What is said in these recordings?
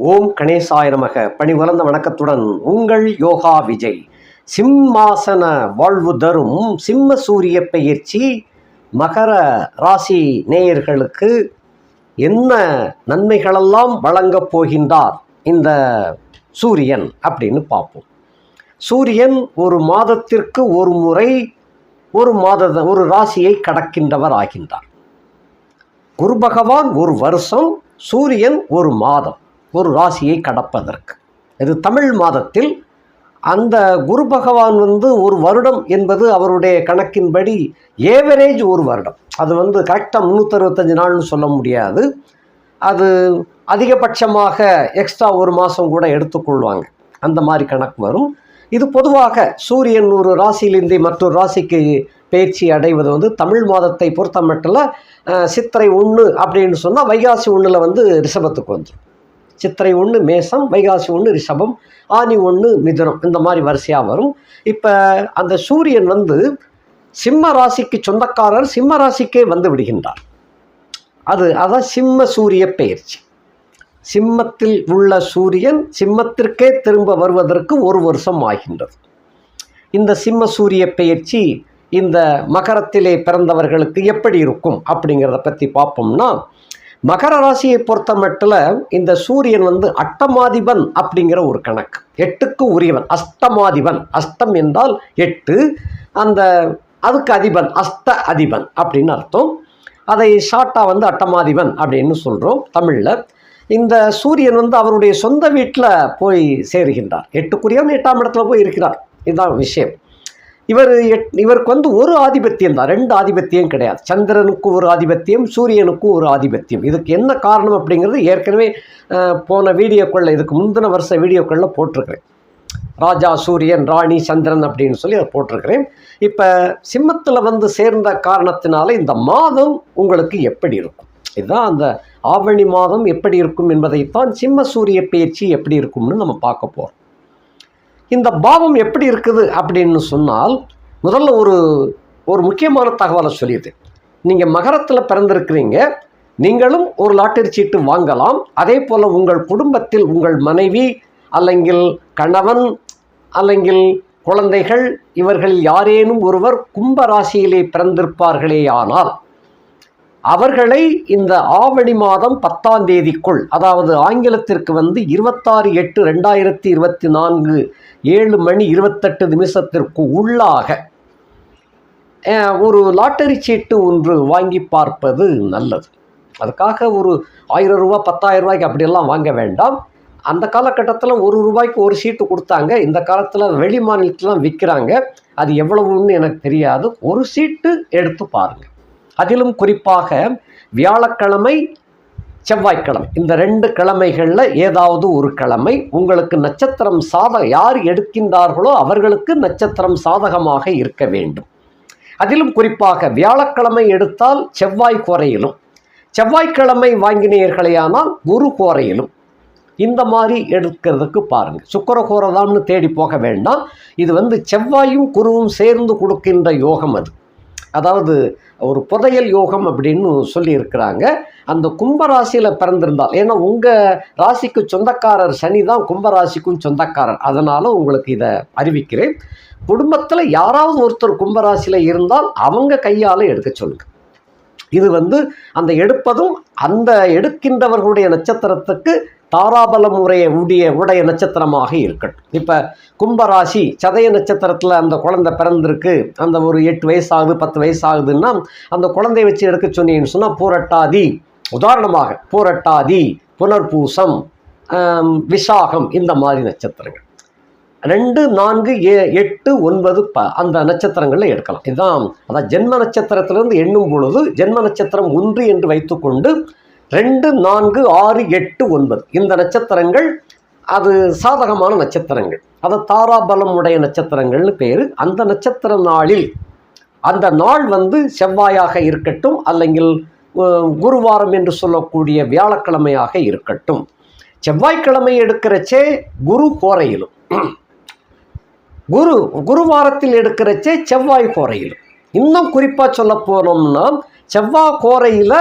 ஓம் கணேசாய நமக. பணிவளர்ந்த வணக்கத்துடன் உங்கள் யோகா விஜய். சிம்மாசன வாழ்வு தரும் சிம்ம சூரிய பயிற்சி மகர ராசி நேயர்களுக்கு என்ன நன்மைகளெல்லாம் வழங்கப் போகின்றார் இந்த சூரியன் அப்படின்னு பார்ப்போம். சூரியன் ஒரு மாதத்திற்கு ஒரு முறை ஒரு மாத ஒரு ராசியை கடக்கின்றவர் ஆகின்றார். குரு பகவான் ஒரு வருஷம் சூரியன் ஒரு மாதம். ஒரு ராசியை கடப்பதற்கு. இது தமிழ் மாதத்தில் அந்த குரு பகவான் வந்து ஒரு வருடம் என்பது அவருடைய கணக்கின்படி ஏவரேஜ் ஒரு வருடம். அது வந்து கரெக்டாக முந்நூற்றறுபத்தஞ்சு நாள்னு சொல்ல முடியாது. அது அதிகபட்சமாக எக்ஸ்ட்ரா ஒரு மாதம் கூட எடுத்துக்கொள்வாங்க. அந்த மாதிரி கணக்கு வரும். இது பொதுவாக சூரியன் ஒரு ராசியிலிருந்து மற்றொரு ராசிக்கு பயிற்சி அடைவது வந்து தமிழ் மாதத்தை பொறுத்த மட்டும் சித்திரை ஒன்று அப்படின்னு சொன்னால் வைகாசி ஒன்றில் வந்து ரிஷபத்துக்கு வந்துடும் சித்திரை ஒன்று மேசம் வைகாசி ஒன்று ரிஷபம் ஆனி ஒன்று மிதுனம். இந்த மாதிரி வரிசையாக வரும். இப்போ அந்த சூரியன் வந்து சிம்ம ராசிக்கு சொந்தக்காரர் சிம்ம ராசிக்கே வந்து விடுகின்றார். அது அதான் சிம்ம சூரிய பெயர்ச்சி. சிம்மத்தில் உள்ள சூரியன் சிம்மத்திற்கே திரும்ப வருவதற்கு ஒரு வருஷம் ஆகின்றது. இந்த சிம்ம சூரிய பெயர்ச்சி இந்த மகரத்திலே பிறந்தவர்களுக்கு எப்படி இருக்கும் அப்படிங்கிறத பற்றி பார்ப்போம்னா மகர ராசியை பொறுத்த மட்டில் இந்த சூரியன் வந்து அட்டமாதிபன் அப்படிங்கிற ஒரு கணக்கு. எட்டுக்கு உரியவன் அஷ்டமாதிபன். அஷ்டம் என்றால் எட்டு அந்த அதுக்கு அதிபன் அஸ்த அதிபன் அப்படின்னு அர்த்தம். அதை ஷார்ட்டாக வந்து அட்டமாதிபன் அப்படின்னு சொல்கிறோம் தமிழில். இந்த சூரியன் வந்து அவருடைய சொந்த வீட்டில் போய் சேருகின்றார். எட்டுக்குரியவன் எட்டாம் இடத்துல போய் இருக்கிறார். இதுதான் விஷயம். இவர் எட் இவருக்கு வந்து ஒரு ஆதிபத்தியம் தான் ரெண்டு ஆதிபத்தியம் கிடையாது. சந்திரனுக்கு ஒரு ஆதிபத்தியம் சூரியனுக்கு ஒரு ஆதிபத்தியம். இதுக்கு என்ன காரணம் அப்படிங்கிறது ஏற்கனவே போன வீடியோக்களில் இதுக்கு முந்தின வருஷ வீடியோக்களில் போட்டிருக்கிறேன். ராஜா சூரியன் ராணி சந்திரன் அப்படின்னு சொல்லி அதை போட்டிருக்கிறேன். இப்போ சிம்மத்தில் வந்து சேர்ந்த காரணத்தினால இந்த மாதம் உங்களுக்கு எப்படி இருக்கும்? இதுதான் அந்த ஆவணி மாதம் எப்படி இருக்கும் என்பதைத்தான் சிம்ம சூரிய பயிற்சி எப்படி இருக்கும்னு நம்ம பார்க்க போகிறோம் இந்த பாவம் எப்படி இருக்குது அப்படின்னு சொன்னால் முதல்ல ஒரு ஒரு முக்கியமான தகவலை சொல்லிடுது நீங்கள் மகரத்தில் பிறந்திருக்கிறீங்க நீங்களும் ஒரு லாட்டரி சீட்டு வாங்கலாம். அதே போல் உங்கள் குடும்பத்தில் உங்கள் மனைவி அல்லங்கில் கணவன் அல்லங்கில் குழந்தைகள் இவர்களில் யாரேனும் ஒருவர் கும்ப ராசியிலே பிறந்திருப்பார்களேயானால் அவர்களை இந்த ஆவணி மாதம் பத்தாம் தேதிக்குள் அதாவது ஆங்கிலத்திற்கு வந்து இருபத்தாறு எட்டு ரெண்டாயிரத்தி இருபத்தி நான்கு ஏழு மணி இருபத்தெட்டு நிமிஷத்திற்கு உள்ளாக ஒரு லாட்டரி சீட்டு ஒன்று வாங்கி பார்ப்பது நல்லது. அதுக்காக ஒரு ஆயிரம் ரூபா பத்தாயிரம் ரூபாய்க்கு அப்படியெல்லாம் வாங்க வேண்டாம். அந்த காலகட்டத்தில் ஒரு ரூபாய்க்கு ஒரு சீட்டு கொடுத்தாங்க. இந்த காலத்தில் வெளி மாநிலத்திலாம் விற்கிறாங்க அது எவ்வளவுன்னு எனக்கு தெரியாது. ஒரு சீட்டு எடுத்து பாருங்கள் அதிலும் குறிப்பாக வியாழக்கிழமை செவ்வாய்க்கிழமை. இந்த ரெண்டு கிழமைகளில் ஏதாவது ஒரு கிழமை உங்களுக்கு நட்சத்திரம் சாத யார் எடுக்கின்றார்களோ அவர்களுக்கு நட்சத்திரம் சாதகமாக இருக்க வேண்டும். அதிலும் குறிப்பாக வியாழக்கிழமை எடுத்தால் செவ்வாய் குறையிலும் செவ்வாய்க்கிழமை வாங்கினீர்களையானால் குரு கோரையிலும். இந்த மாதிரி எடுக்கிறதுக்கு பாருங்கள் சுக்கர கோரதாம்னு தேடி போக வேண்டாம். இது வந்து செவ்வாயும் குருவும் சேர்ந்து கொடுக்கின்ற யோகம் அது. அதாவது ஒரு புதையல் யோகம் அப்படின்னு சொல்லியிருக்கிறாங்க. அந்த கும்பராசியில் பிறந்திருந்தால் ஏன்னா உங்கள் ராசிக்கு சொந்தக்காரர் சனி தான் கும்பராசிக்கும் சொந்தக்காரர். அதனால் உங்களுக்கு இதை அறிவிக்கிறேன். குடும்பத்தில் யாராவது ஒருத்தர் கும்பராசியில் இருந்தால் அவங்க கையால் எடுக்க சொல்லுங்க. இது வந்து அந்த எடுப்பதும் அந்த எடுக்கின்றவர்களுடைய நட்சத்திரத்துக்கு தாராபலம் உடைய உடைய உடைய நட்சத்திரமாக இருக்கட்டும். இப்போ கும்பராசி சதய நட்சத்திரத்தில் அந்த குழந்தை பிறந்திருக்கு. அந்த ஒரு எட்டு வயசு ஆகுது பத்து வயசு ஆகுதுன்னா அந்த குழந்தைய வச்சு எடுக்க சொன்னீங்கன்னு சொன்னால் பூரட்டாதி. உதாரணமாக பூரட்டாதி புனர்பூசம் விசாகம் இந்த மாதிரி நட்சத்திரங்கள். ரெண்டு நான்கு ஏ எட்டு ஒன்பது ப அந்த நட்சத்திரங்களில் எடுக்கலாம். இதுதான் அதான் ஜென்ம நட்சத்திரத்திலிருந்து எண்ணும் பொழுது ஜென்ம நட்சத்திரம் ஒன்று என்று வைத்துக்கொண்டு ரெண்டு நான்கு ஆறு எட்டு ஒன்பது. இந்த நட்சத்திரங்கள் அது சாதகமான நட்சத்திரங்கள். அது தாராபலம் உடைய நட்சத்திரங்கள்னு பேர். அந்த நட்சத்திர நாளில் அந்த நாள் வந்து செவ்வாயாக இருக்கட்டும் அல்லங்கில் குருவாரம் என்று சொல்லக்கூடிய வியாழக்கிழமையாக இருக்கட்டும். செவ்வாய்க்கிழமை எடுக்கிறச்சே குரு கோரையிலும். குரு குருவாரத்தில் எடுக்கிறச்சே செவ்வாய் கோரையிலும். இன்னும் குறிப்பாக சொல்ல போனோம்னா செவ்வாய் கோரையில்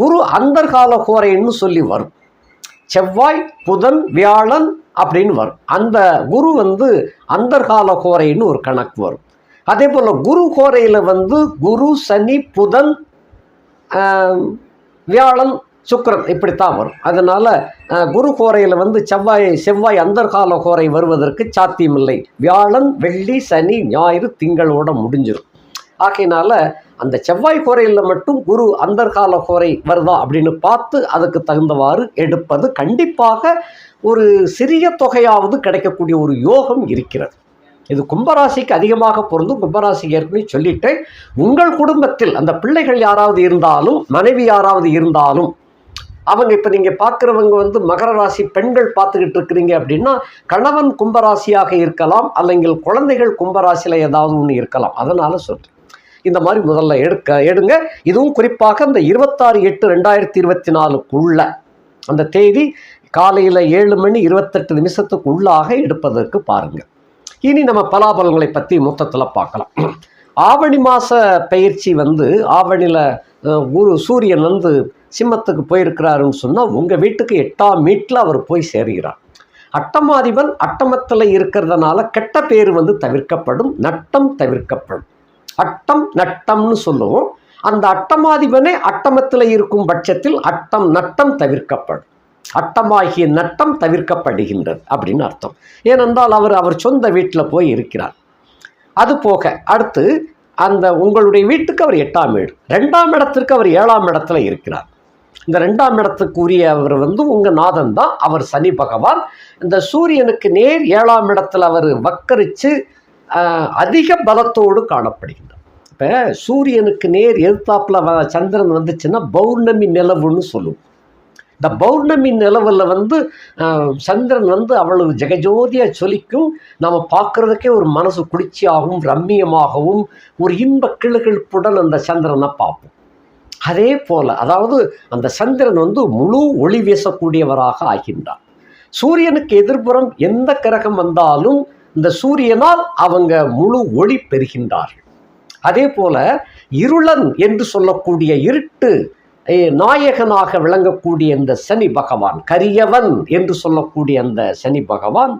குரு அந்தர்கால கோரைன்னு சொல்லி வரும். செவ்வாய் புதன் வியாழன் அப்படின்னு வரும். அந்த குரு வந்து அந்தர்கால கோரைன்னு ஒரு கணக்கு வரும். அதே போல் குரு கோரையில் வந்து குரு சனி புதன் வியாழன் சுக்கரன் இப்படித்தான் வரும். அதனால் குரு கோரையில் வந்து செவ்வாய் செவ்வாய் அந்தர்கால கோரை வருவதற்கு சாத்தியமில்லை. வியாழன் வெள்ளி சனி ஞாயிறு திங்களோட முடிஞ்சிடும் ஆகையினால அந்த செவ்வாய் கோரையில் மட்டும் குரு அந்தர்கால கோரை வருதா அப்படின்னு பார்த்து அதுக்கு தகுந்தவாறு எடுப்பது கண்டிப்பாக ஒரு சிறிய தொகையாவது கிடைக்கக்கூடிய ஒரு யோகம் இருக்கிறது. இது கும்பராசிக்கு அதிகமாக பொருந்தும். கும்பராசி ஏற்கனவே சொல்லிட்டேன். உங்கள் குடும்பத்தில் அந்த பிள்ளைகள் யாராவது இருந்தாலும் மனைவி யாராவது இருந்தாலும் அவங்க இப்போ நீங்கள் பார்க்குறவங்க வந்து மகர ராசி பெண்கள் பார்த்துக்கிட்டு இருக்கிறீங்க அப்படின்னா கணவன் கும்பராசியாக இருக்கலாம் அல்லங்கள் குழந்தைகள் கும்பராசியில் ஏதாவது ஒன்று இருக்கலாம். அதனால் சொல்கிறேன் இந்த மாதிரி முதல்ல எடுக்க எடுங்க. இதுவும் குறிப்பாக இந்த இருபத்தாறு எட்டு ரெண்டாயிரத்தி இருபத்தி நாலுக்குள்ள. அந்த தேதி காலையில் ஏழு மணி இருபத்தெட்டு நிமிஷத்துக்கு உள்ளாக எடுப்பதற்கு பாருங்கள் இனி நம்ம பலாபலங்களை பற்றி மொத்தத்தில் பார்க்கலாம். ஆவணி மாத பயிற்சி வந்து ஆவணியில் குரு சூரியன் வந்து சிம்மத்துக்கு போயிருக்கிறாருன்னு சொன்னால் உங்கள் வீட்டுக்கு எட்டாம் மீட்டில் அவர் போய் சேருகிறார். அட்டமாதிபன் அட்டமத்தில் இருக்கிறதுனால கெட்ட பேர் வந்து தவிர்க்கப்படும் நட்டம் தவிர்க்கப்படும். அட்டம் நட்டம்னு சொல்லுவோம். அந்த அட்டமாதிபனே அட்டமத்தில் இருக்கும் பட்சத்தில் அட்டம் நட்டம் தவிர்க்கப்படும். அட்டமாகிய நட்டம் தவிர்க்கப்படுகின்றது அப்படின்னு அர்த்தம். ஏனென்றால் அவர் அவர் சொந்த வீட்டில் போய் இருக்கிறார். அது போக அடுத்து அந்த உங்களுடைய வீட்டுக்கு அவர் எட்டாம் வீடு. ரெண்டாம் இடத்திற்கு அவர் ஏழாம் இடத்துல இருக்கிறார். இந்த ரெண்டாம் இடத்துக்குரிய அவர் வந்து உங்கள் நாதன் தான். அவர் சனி பகவான். இந்த சூரியனுக்கு நேர் ஏழாம் இடத்துல அவர் வக்கரித்து அதிக பலத்தோடு காணப்படுகின்றார் இப்போ சூரியனுக்கு நேர் எதிர்த்தாப்பில் வ- சந்திரன் வந்துச்சுன்னா பௌர்ணமி நிலவுன்னு சொல்லுவோம். இந்த பௌர்ணமி நிலவில் வந்து சந்திரன் வந்து அவ்வளவு ஜெகஜோதியாக சொலிக்கும். நம்ம பார்க்குறதுக்கே ஒரு மனசு குளிர்ச்சியாகவும் ரம்மியமாகவும் ஒரு இன்ப கிளுகிழ்ப்புடன் அந்த சந்திரனை பார்ப்போம். அதே போல் அதாவது அந்த சந்திரன் வந்து முழு ஒளி வீசக்கூடியவராக ஆகின்றார். சூரியனுக்கு எதிர்ப்புறம் எந்த கிரகம் வந்தாலும் இந்த சூரியனால் அவங்க முழு ஒளி பெறுகின்றார்கள். அதே போல இருளன் என்று சொல்லக்கூடிய இருட்டு நாயகனாக விளங்கக்கூடிய இந்த சனி பகவான் கரியவன் என்று சொல்லக்கூடிய அந்த சனி பகவான்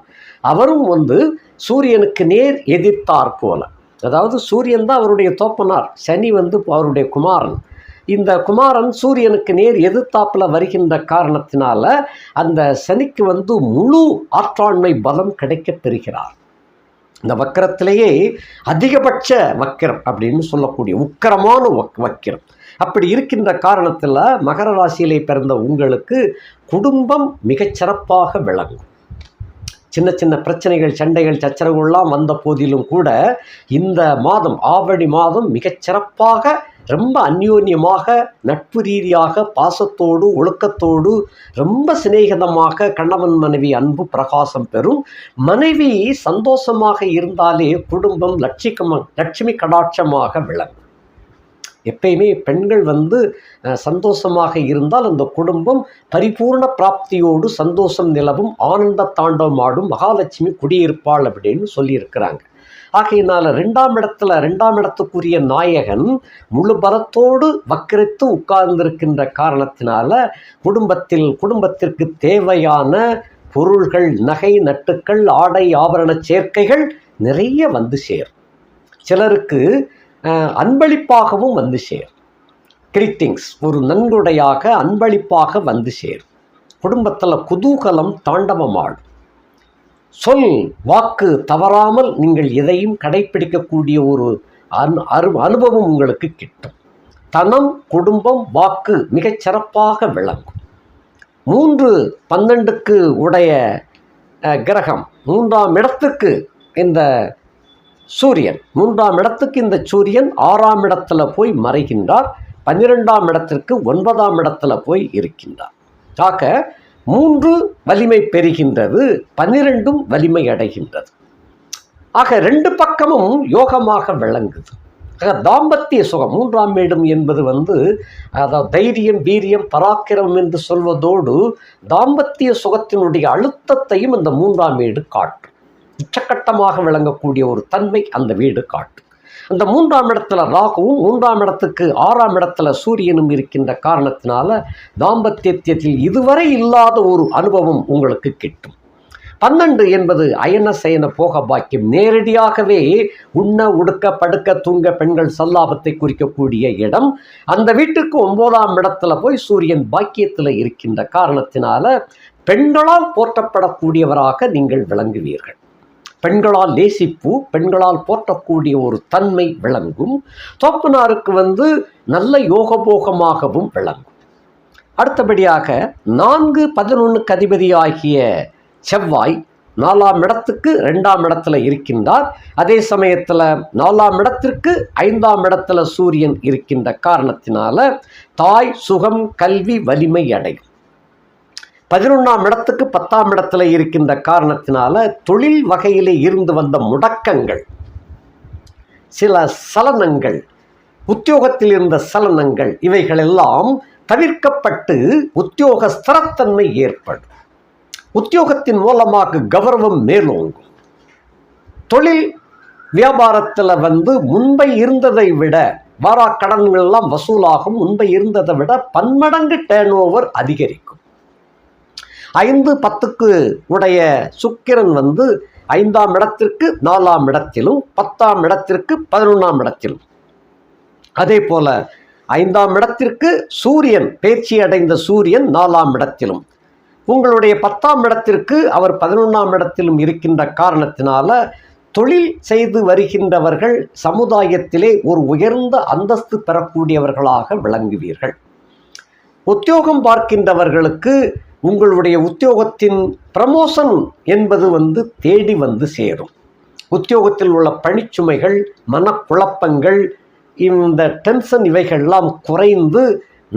அவரும் வந்து சூரியனுக்கு நேர் எதிர்த்தார் போல. அதாவது சூரியன் தான் அவருடைய தோப்பனார் சனி வந்து அவருடைய குமாரன். இந்த குமாரன் சூரியனுக்கு நேர் எதிர்த்தாப்பில் வருகின்ற காரணத்தினால அந்த சனிக்கு வந்து முழு ஆற்றாண்மை பலம் கிடைக்கப் பெறுகிறார். இந்த வக்கரத்திலேயே அதிகபட்ச வக்கிரம் அப்படின்னு சொல்லக்கூடிய உக்கிரமான வக் வக்கிரம். அப்படி இருக்கின்ற காரணத்தில் மகர ராசியிலே பிறந்த உங்களுக்கு குடும்பம் மிகச்சிறப்பாக விளங்கும். சின்ன சின்ன பிரச்சனைகள் சண்டைகள் சச்சரவுகள்லாம் வந்த போதிலும் கூட இந்த மாதம் ஆவணி மாதம் மிகச்சிறப்பாக ரொம்ப அந்யோன்யமாக நட்பு ரீதியாக பாசத்தோடு ஒழுக்கத்தோடு ரொம்ப சிநேகிதமாக கணவன் மனைவி அன்பு பிரகாசம் பெறும். மனைவி சந்தோஷமாக இருந்தாலே குடும்பம் லட்சிக்கம லட்சுமி கடாட்சமாக விளங்கும். எப்பயுமே பெண்கள் வந்து சந்தோஷமாக இருந்தால் அந்த குடும்பம் பரிபூர்ண பிராப்தியோடு சந்தோஷம் நிலவும் ஆனந்த தாண்டவம் ஆடும் மகாலட்சுமி குடியிருப்பாள் அப்படின்னு சொல்லியிருக்கிறாங்க. ஆகையினால ரெண்டாம் இடத்துல ரெண்டாம் இடத்துக்குரிய நாயகன் முழு பலத்தோடு வக்கரித்து உட்கார்ந்திருக்கின்ற காரணத்தினால குடும்பத்தில் குடும்பத்திற்கு தேவையான பொருள்கள் நகை நட்டுக்கள் ஆடை ஆபரண சேர்க்கைகள் நிறைய வந்து சேரும். சிலருக்கு அன்பளிப்பாகவும் வந்து சேரும். கிரீட்டிங்ஸ் ஒரு நன்கொடையாக அன்பளிப்பாக வந்து சேரும். குடும்பத்தில் குதூகலம் தாண்டவமாடும். சொல் வாக்கு தவறாமல் நீங்கள் எதையும் கடைப்பிடிக்கக்கூடிய ஒரு அனு அரு அனுபவம் உங்களுக்கு கிட்டும். தனம் குடும்பம் வாக்கு மிகச் சிறப்பாக விளங்கும். மூன்று பன்னெண்டுக்கு உடைய கிரகம் மூன்றாம் இடத்துக்கு இந்த சூரியன். மூன்றாம் இடத்துக்கு இந்த சூரியன் ஆறாம் இடத்துல போய் மறைகின்றார். பன்னிரெண்டாம் இடத்திற்கு ஒன்பதாம் இடத்துல போய் இருக்கின்றார். ஆக மூன்று வலிமை பெறுகின்றது பன்னிரெண்டும் வலிமை அடைகின்றது. ஆக ரெண்டு பக்கமும் யோகமாக விளங்குது. ஆக தாம்பத்திய சுகம் மூன்றாம் வீடும் என்பது வந்து அதாவது தைரியம் வீரியம் பராக்கிரம் என்று சொல்வதோடு தாம்பத்திய சுகத்தினுடைய அழுத்தத்தையும் இந்த மூன்றாம் வீடு காட்டும். உச்சக்கட்டமாக விளங்கக்கூடிய ஒரு தன்மை அந்த வீடு காட்டும். அந்த மூன்றாம் இடத்துல ராகுவும் மூன்றாம் இடத்துக்கு ஆறாம் இடத்துல சூரியனும் இருக்கின்ற காரணத்தினால தாம்பத்தியத்தில் இதுவரை இல்லாத ஒரு அனுபவம் உங்களுக்கு கிட்டும். பன்னெண்டு என்பது அயன சயன போக பாக்கியம். நேரடியாகவே உண்ண உடுக்க படுக்க தூங்க பெண்கள் சல்லாபத்தை குறிக்கக்கூடிய இடம். அந்த வீட்டுக்கு ஒன்பதாம் இடத்துல போய் சூரியன் பாக்கியத்தில் இருக்கின்ற காரணத்தினால பெண்களால் போற்றப்படக்கூடியவராக நீங்கள் விளங்குவீர்கள். பெண்களால் லேசிப்பு பெண்களால் போற்றக்கூடிய ஒரு தன்மை விளங்கும். தோப்பனாருக்கு வந்து நல்ல யோகபோகமாகவும் விளங்கும். அடுத்தபடியாக நான்கு பதினொன்றுக்கு அதிபதி ஆகிய செவ்வாய் நாலாம் இடத்துக்கு ரெண்டாம் இடத்துல இருக்கின்றார். அதே சமயத்தில் நாலாம் இடத்திற்கு ஐந்தாம் இடத்துல சூரியன் இருக்கின்ற காரணத்தினால தாய் சுகம் கல்வி வலிமை அடையும். பதினொன்றாம் இடத்துக்கு பத்தாம் இடத்துல இருக்கின்ற காரணத்தினால தொழில் வகையிலே இருந்து வந்த முடக்கங்கள் சில சலனங்கள் உத்தியோகத்தில் இருந்த சலனங்கள் இவைகளெல்லாம் தவிர்க்கப்பட்டு உத்தியோக ஸ்திரத்தன்மை ஏற்படும். உத்தியோகத்தின் மூலமாக கௌரவம் மேலோங்கும். தொழில் வியாபாரத்தில் வந்து முன்பை இருந்ததை விட வாராக்கடன்கள் எல்லாம் வசூலாகும் முன்பை இருந்ததை விட பன்மடங்கு டேர்ன் ஓவர் அதிகரிக்கும். ஐந்து பத்துக்கு உடைய சுக்கிரன் வந்து ஐந்தாம் இடத்திற்கு நாலாம் இடத்திலும் பத்தாம் இடத்திற்கு பதினொன்றாம் இடத்திலும். அதே போல ஐந்தாம் இடத்திற்கு சூரியன் பேச்சு அடைந்த சூரியன் நாலாம் இடத்திலும். உங்களுடைய பத்தாம் இடத்திற்கு அவர் பதினொன்றாம் இடத்திலும் இருக்கின்ற காரணத்தினால தொழில் செய்து வருகின்றவர்கள் சமுதாயத்திலே ஒரு உயர்ந்த அந்தஸ்து பெறக்கூடியவர்களாக விளங்குவீர்கள். உத்தியோகம் பார்க்கின்றவர்களுக்கு உங்களுடைய உத்தியோகத்தின் ப்ரமோஷன் என்பது வந்து தேடி வந்து சேரும். உத்தியோகத்தில் உள்ள பணிச்சுமைகள் மனக்குழப்பங்கள் இந்த டென்ஷன் இவைகள்லாம் குறைந்து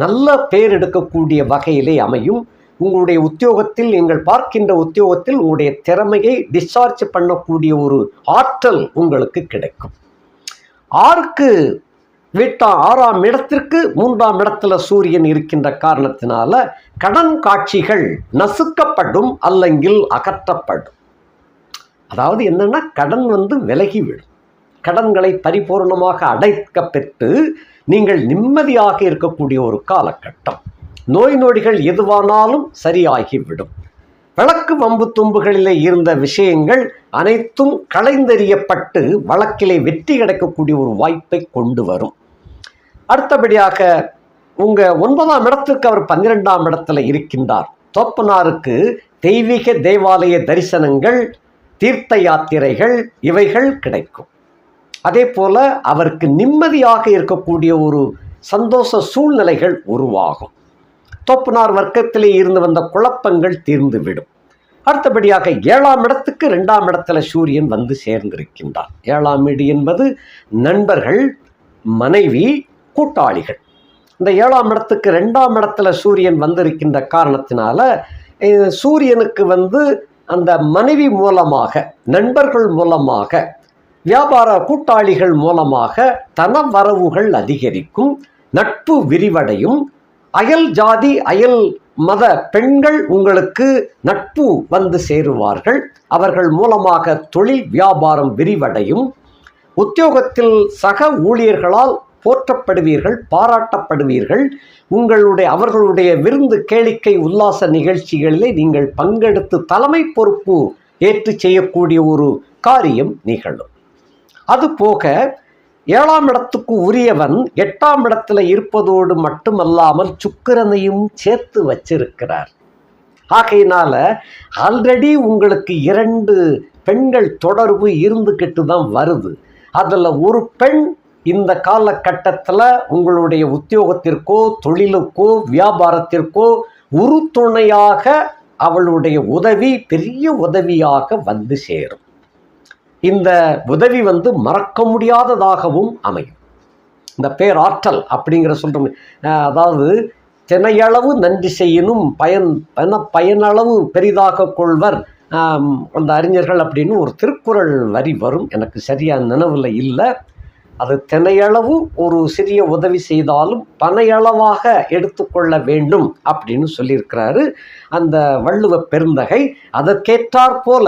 நல்ல பேர் எடுக்கக்கூடிய வகையிலே அமையும். உங்களுடைய உத்தியோகத்தில் நீங்கள் பார்க்கின்ற உத்தியோகத்தில் உங்களுடைய திறமையை டிஸ்சார்ஜ் பண்ணக்கூடிய ஒரு ஆற்றல் உங்களுக்கு கிடைக்கும். ஆறுக்கு வீட்டாம் ஆறாம் இடத்திற்கு மூன்றாம் இடத்துல சூரியன் இருக்கின்ற காரணத்தினால கடன் காட்சிகள் நசுக்கப்படும் அல்லங்கில் அகற்றப்படும். அதாவது என்னன்னா கடன் வந்து விலகிவிடும். கடன்களை பரிபூர்ணமாக அடைக்க பெற்று நீங்கள் நிம்மதியாக இருக்கக்கூடிய ஒரு காலகட்டம். நோய் நொடிகள் எதுவானாலும் சரியாகிவிடும். விளக்கு வம்பு தும்புகளிலே இருந்த விஷயங்கள் அனைத்தும் கலைந்தெறியப்பட்டு வழக்கிலே வெற்றி கிடைக்கக்கூடிய ஒரு வாய்ப்பை கொண்டு வரும். அடுத்தபடியாக உங்க ஒன்பதாம் இடத்திற்கு அவர் பன்னிரெண்டாம் இடத்துல இருக்கின்றார். தோப்பனாருக்கு தெய்வீக தேவாலய தரிசனங்கள் தீர்த்த யாத்திரைகள் இவைகள் கிடைக்கும். அதே போல அவருக்கு நிம்மதியாக இருக்கக்கூடிய ஒரு சந்தோஷ சூழ்நிலைகள் உருவாகும். தோப்புனார் வர்க்கத்திலே இருந்து வந்த குழப்பங்கள் தீர்ந்துவிடும். அடுத்தபடியாக ஏழாம் இடத்துக்கு ரெண்டாம் இடத்துல சூரியன் வந்து சேர்ந்திருக்கின்றார். ஏழாம் வீடு என்பது நண்பர்கள் மனைவி கூட்டாளிகள். இந்த ஏழாம் இடத்துக்கு ரெண்டாம் இடத்துல சூரியன் வந்திருக்கின்ற காரணத்தினால சூரியனுக்கு வந்து அந்த மனைவி மூலமாக நண்பர்கள் மூலமாக வியாபார கூட்டாளிகள் மூலமாக தன வரவுகள் அதிகரிக்கும் நட்பு விரிவடையும் அயல் ஜாதி அயல் மத பெண்கள் உங்களுக்கு நட்பு வந்து சேருவார்கள். அவர்கள் மூலமாக தொழில் வியாபாரம் விரிவடையும். உத்தியோகத்தில் சக ஊழியர்களால் போற்றப்படுவீர்கள் பாராட்டப்படுவீர்கள். உங்களுடைய அவர்களுடைய விருந்து கேளிக்கை உல்லாச நிகழ்ச்சிகளிலே நீங்கள் பங்கெடுத்து தலைமை பொறுப்பு ஏற்று செய்யக்கூடிய ஒரு காரியம் நிகழும். அதுபோக ஏழாம் இடத்துக்கு உரியவன் எட்டாம் இடத்துல இருப்பதோடு மட்டுமல்லாமல் சுக்கிரனையும் சேர்த்து வச்சிருக்கிறார். ஆகையினால ஆல்ரெடி உங்களுக்கு இரண்டு பெண்கள் தொடர்பு இருந்துக்கிட்டு தான் வருது. அதில் ஒரு பெண் இந்த காலகட்டத்தில் உங்களுடைய உத்தியோகத்திற்கோ தொழிலுக்கோ வியாபாரத்திற்கோ உறுதுணையாக அவளுடைய உதவி பெரிய உதவியாக வந்து சேரும். இந்த உதவி வந்து மறக்க முடியாததாகவும் அமையும். இந்த பேராற்றல் அப்படிங்கிற சொல்கிறோம் அதாவது தினையளவு நன்றி செய்யணும் பயன் பன பயனளவு பெரிதாக கொள்வர். அந்த அறிஞர்கள் அப்படின்னு ஒரு திருக்குறள் வரி வரும். எனக்கு சரியாக நினைவில் இல்லை. அது தினையளவு ஒரு சிறிய உதவி செய்தாலும் பனையளவாக எடுத்துக்கொள்ள வேண்டும் அப்படின்னு சொல்லியிருக்கிறாரு அந்த வள்ளுவ பெருந்தகை. அதற்கேற்றாற் போல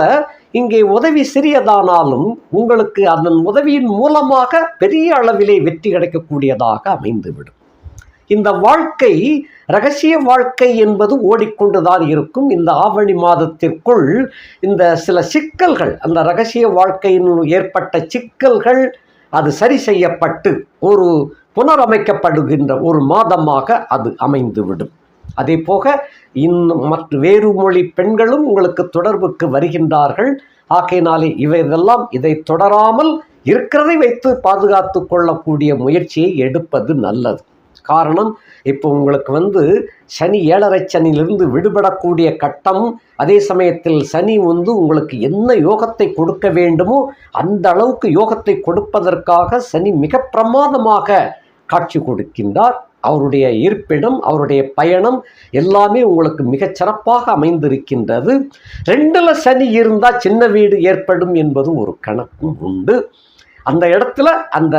இங்கே உதவி சிறியதானாலும் உங்களுக்கு அதன் உதவியின் மூலமாக பெரிய அளவிலே வெற்றி கிடைக்கக்கூடியதாக அமைந்துவிடும். இந்த வாழ்க்கை ரகசிய வாழ்க்கை என்பது ஓடிக்கொண்டுதான் இருக்கும். இந்த ஆவணி மாதத்திற்குள் இந்த சில சிக்கல்கள் அந்த ரகசிய வாழ்க்கையின் ஏற்பட்ட சிக்கல்கள் அது சரி செய்யப்பட்டு ஒரு புனரமைக்கப்படுகின்ற ஒரு மாதமாக அது அமைந்துவிடும். அதே போக இன்னும் மற்ற வேறு மொழி பெண்களும் உங்களுக்கு தொடர்புக்கு வருகின்றார்கள். ஆகையினாலே இவையெல்லாம் இதை தொடராமல் இருக்கிறதை வைத்து பாதுகாத்து கொள்ளக்கூடிய முயற்சியை எடுப்பது நல்லது. காரணம் இப்போ உங்களுக்கு வந்து சனி ஏழரை சனியிலிருந்து விடுபடக்கூடிய கட்டம் அதே சமயத்தில் சனி வந்து உங்களுக்கு என்ன யோகத்தை கொடுக்க வேண்டுமோ அந்த அளவுக்கு யோகத்தை கொடுப்பதற்காக சனி மிக பிரமாதமாக காட்சி கொடுக்கின்றார். அவருடைய இருப்பிடம் அவருடைய பயணம் எல்லாமே உங்களுக்கு மிகச் சிறப்பாக அமைந்திருக்கின்றது. ரெண்டில் சனி இருந்தால் சின்ன வீடு ஏற்படும் என்பது ஒரு கணக்கும் உண்டு. அந்த இடத்துல அந்த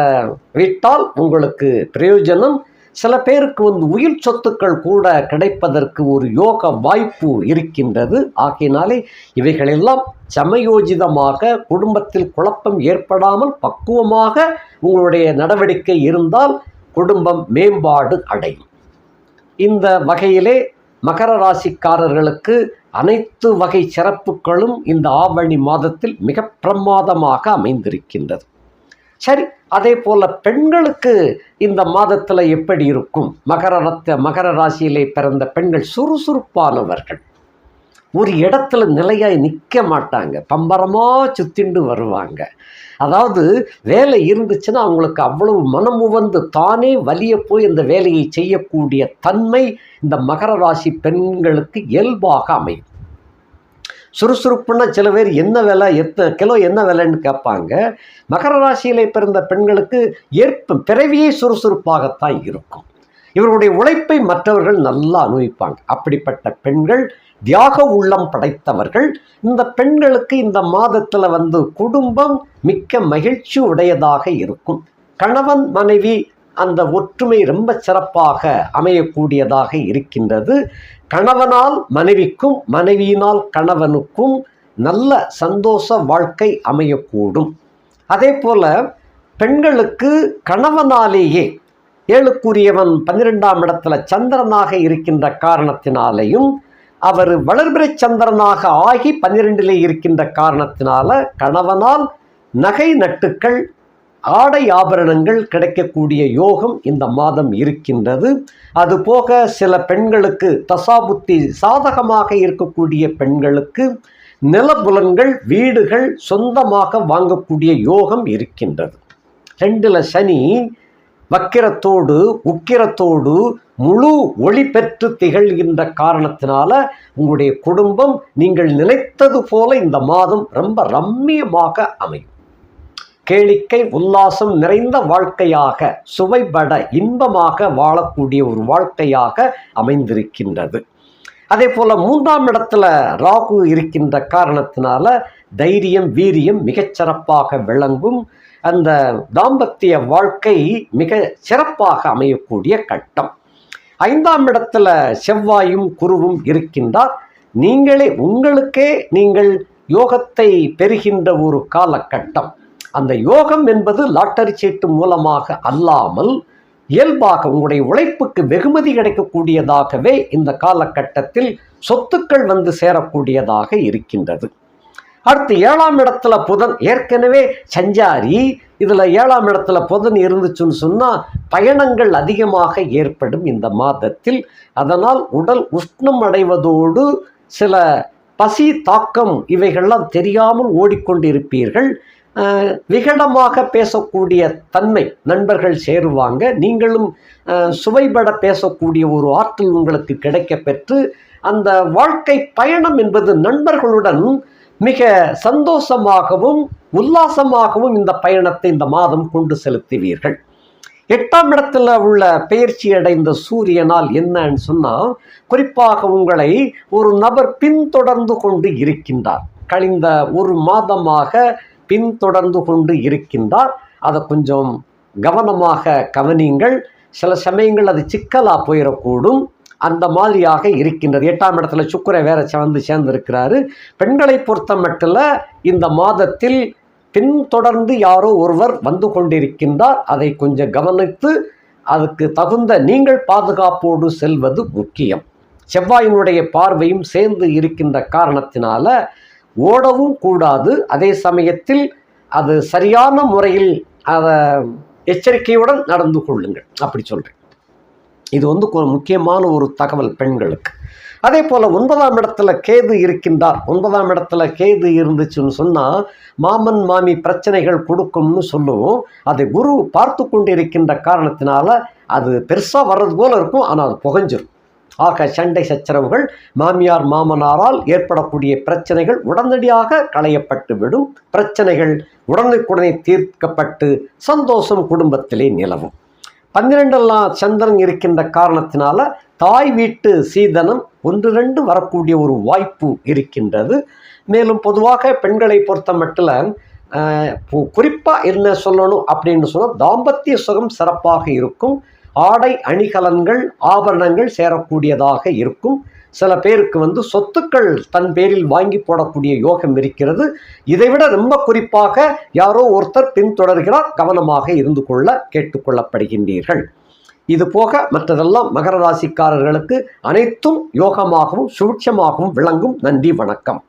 வீட்டால் உங்களுக்கு பிரயோஜனம். சில பேருக்கு வந்து உயிர் சொத்துக்கள் கூட கிடைப்பதற்கு ஒரு யோக வாய்ப்பு இருக்கின்றது. ஆகையினாலே இவைகளெல்லாம் சமயோஜிதமாக குடும்பத்தில் குழப்பம் ஏற்படாமல் பக்குவமாக உங்களுடைய நடவடிக்கை இருந்தால் குடும்பம் மேம்பாடு அடையும். இந்த வகையிலே மகர ராசிக்காரர்களுக்கு அனைத்து வகை சிறப்புகளும் இந்த ஆவணி மாதத்தில் மிக பிரமாதமாக அமைந்திருக்கின்றது. சரி அதே போல பெண்களுக்கு இந்த மாதத்தில் எப்படி இருக்கும்? மகர ரத்த மகர ராசியிலே பிறந்த பெண்கள் சுறுசுறுப்பானவர்கள். ஒரு இடத்துல நிலையாய் நிற்க மாட்டாங்க. பம்பரமாக சுத்திண்டு வருவாங்க. அதாவது வேலை இருந்துச்சுன்னா அவங்களுக்கு அவ்வளவு மனம் உவந்து தானே வலிய போய் இந்த வேலையை செய்யக்கூடிய தன்மை இந்த மகர ராசி பெண்களுக்கு இயல்பாக அமையும். சுறுசுறுப்புன்னா சில பேர் என்ன விலை எத்த கிலோ என்ன விலைன்னு கேட்பாங்க. மகர ராசியில் பிறந்த பெண்களுக்கு ஏற்ப பிறவியே சுறுசுறுப்பாகத்தான் இருக்கும். இவருடைய உழைப்பை மற்றவர்கள் நல்லா அனுபவிப்பாங்க. அப்படிப்பட்ட பெண்கள் தியாக உள்ளம் படைத்தவர்கள். இந்த பெண்களுக்கு இந்த மாதத்தில் வந்து குடும்பம் மிக்க மகிழ்ச்சி உடையதாக இருக்கும். கணவன் மனைவி அந்த ஒற்றுமை ரொம்ப சிறப்பாக அமையக்கூடியதாக இருக்கின்றது. கணவனால் மனைவிக்கும் மனைவியினால் கணவனுக்கும் நல்ல சந்தோஷ வாழ்க்கை அமையக்கூடும். அதே போல பெண்களுக்கு கணவனாலேயே ஏழுக்குரியவன் பன்னிரெண்டாம் இடத்துல சந்திரனாக இருக்கின்ற காரணத்தினாலேயும் அவர் வளர்பிறை சந்திரனாக ஆகி பன்னிரெண்டிலே இருக்கின்ற காரணத்தினால கணவனால் நகை நட்டுக்கள் ஆடை ஆபரணங்கள் கிடைக்கக்கூடிய யோகம் இந்த மாதம் இருக்கின்றது. அதுபோக சில பெண்களுக்கு தசாபுத்தி சாதகமாக இருக்கக்கூடிய பெண்களுக்கு நிலபுலன்கள் வீடுகள் சொந்தமாக வாங்கக்கூடிய யோகம் இருக்கின்றது. ரெண்டில் சனி வக்கிரத்தோடு உக்கிரத்தோடு முழு ஒளி பெற்று திகழ்கின்ற காரணத்தினால உங்களுடைய குடும்பம் நீங்கள் நினைத்தது போல இந்த மாதம் ரொம்ப ரம்மியமாக அமையும். கேளிக்கை உல்லாசம் நிறைந்த வாழ்க்கையாக சுவைபட இன்பமாக வாழக்கூடிய ஒரு வாழ்க்கையாக அமைந்திருக்கின்றது. அதே போல மூன்றாம் இடத்துல ராகு இருக்கின்ற காரணத்தினால தைரியம் வீரியம் மிகச்சிறப்பாக விளங்கும். அந்த தாம்பத்திய வாழ்க்கை மிக சிறப்பாக அமையக்கூடிய கட்டம். ஐந்தாம் இடத்துல செவ்வாயும் குருவும் இருக்கின்றார். நீங்களே உங்களுக்கே நீங்கள் யோகத்தை பெறுகின்ற ஒரு காலகட்டம். அந்த யோகம் என்பது லாட்டரி சீட்டு மூலமாக அல்லாமல் இயல்பாக உங்களுடைய உழைப்புக்கு வெகுமதி கிடைக்கக்கூடியதாகவே இந்த காலகட்டத்தில் சொத்துக்கள் வந்து சேரக்கூடியதாக இருக்கின்றது. அடுத்து ஏழாம் இடத்துல புதன் ஏற்கனவே சஞ்சாரி இதில் ஏழாம் இடத்துல புதன் இருந்துச்சுன்னு சொன்னால் பயணங்கள் அதிகமாக ஏற்படும் இந்த மாதத்தில். அதனால் உடல் உஷ்ணம் அடைவதோடு சில பசி தாக்கம் இவைகள்லாம் தெரியாமல் ஓடிக்கொண்டிருப்பீர்கள். விகடமாக பேசக்கூடிய தன்மை நண்பர்கள் சேருவாங்க. நீங்களும் சுவைபட பேசக்கூடிய ஒரு ஆற்றல் உங்களுக்கு கிடைக்க பெற்று அந்த வாழ்க்கை பயணம் என்பது நண்பர்களுடன் மிக சந்தோஷமாகவும் உல்லாசமாகவும் இந்த பயணத்தை இந்த மாதம் கொண்டு செலுத்துவீர்கள். எட்டாம் இடத்துல உள்ள பெயர்ச்சி அடைந்த சூரியனால் என்னன்னு சொன்னால் குறிப்பாக உங்களை ஒரு நபர் பின்தொடர்ந்து கொண்டு இருக்கின்றார். கழிந்த ஒரு மாதமாக பின்தொடர்ந்து கொண்டு இருக்கின்றார். அதை கொஞ்சம் கவனமாக கவனியுங்கள். சில சமயங்கள் அது சிக்கலாக போயிடக்கூடும். அந்த மாதிரியாக இருக்கின்றது. எட்டாம் இடத்துல சுக்கரை வேற வந்து சேர்ந்திருக்கிறாரு. பெண்களை பொறுத்த மட்டும் இந்த மாதத்தில் பின்தொடர்ந்து யாரோ ஒருவர் வந்து கொண்டிருக்கின்றார். அதை கொஞ்சம் கவனித்து அதுக்கு தகுந்த நீங்கள் பாதுகாப்போடு செல்வது முக்கியம். செவ்வாயினுடைய பார்வையும் சேர்ந்து இருக்கின்ற காரணத்தினால ஓடவும் கூடாது. அதே சமயத்தில் அது சரியான முறையில் அதை எச்சரிக்கையுடன் நடந்து கொள்ளுங்கள். அப்படி சொல்கிறேன் இது வந்து ஒரு முக்கியமான ஒரு தகவல் பெண்களுக்கு. அதே போல் ஒன்பதாம் இடத்துல கேது இருக்கின்றார். ஒன்பதாம் இடத்துல கேது இருந்துச்சுன்னு சொன்னால் மாமன் மாமி பிரச்சனைகள் கொடுக்கும்னு சொல்லுவோம். அதை குரு பார்த்து கொண்டு இருக்கின்ற காரணத்தினால அது பெருசாக வர்றது போல இருக்கும் ஆனால் அது புகஞ்சிரும். ஆக சண்டை சச்சரவுகள் மாமியார் மாமனாரால் ஏற்படக்கூடிய பிரச்சனைகள் உடனடியாக களையப்பட்டு விடும். பிரச்சனைகள் உடனுக்குடனே தீர்க்கப்பட்டு சந்தோஷம் குடும்பத்திலே நிலவும். பன்னிரெண்டெல்லாம் சந்திரன் இருக்கின்ற காரணத்தினால தாய் வீட்டு சீதனம் ஒன்று ரெண்டு வரக்கூடிய ஒரு வாய்ப்பு இருக்கின்றது. மேலும் பொதுவாக பெண்களை பொறுத்த மட்டும் குறிப்பாக என்ன சொல்லணும் அப்படின்னு சொன்னால் தாம்பத்திய சுகம் சிறப்பாக இருக்கும். ஆடை அணிகலன்கள் ஆபரணங்கள் சேரக்கூடியதாக இருக்கும். சில பேருக்கு வந்து சொத்துக்கள் தன் பேரில் வாங்கி போடக்கூடிய யோகம் இருக்கிறது. இதைவிட ரொம்ப குறிப்பாக யாரோ ஒருத்தர் பின்தொடர்கிறார் கவனமாக இருந்து கொள்ள கேட்டுக்கொள்ளப்படுகின்றீர்கள் இது போக மற்றதெல்லாம் மகர ராசிக்காரர்களுக்கு அனைத்தும் யோகமாகவும் சூட்சமாகவும் விளங்கும். நன்றி வணக்கம்.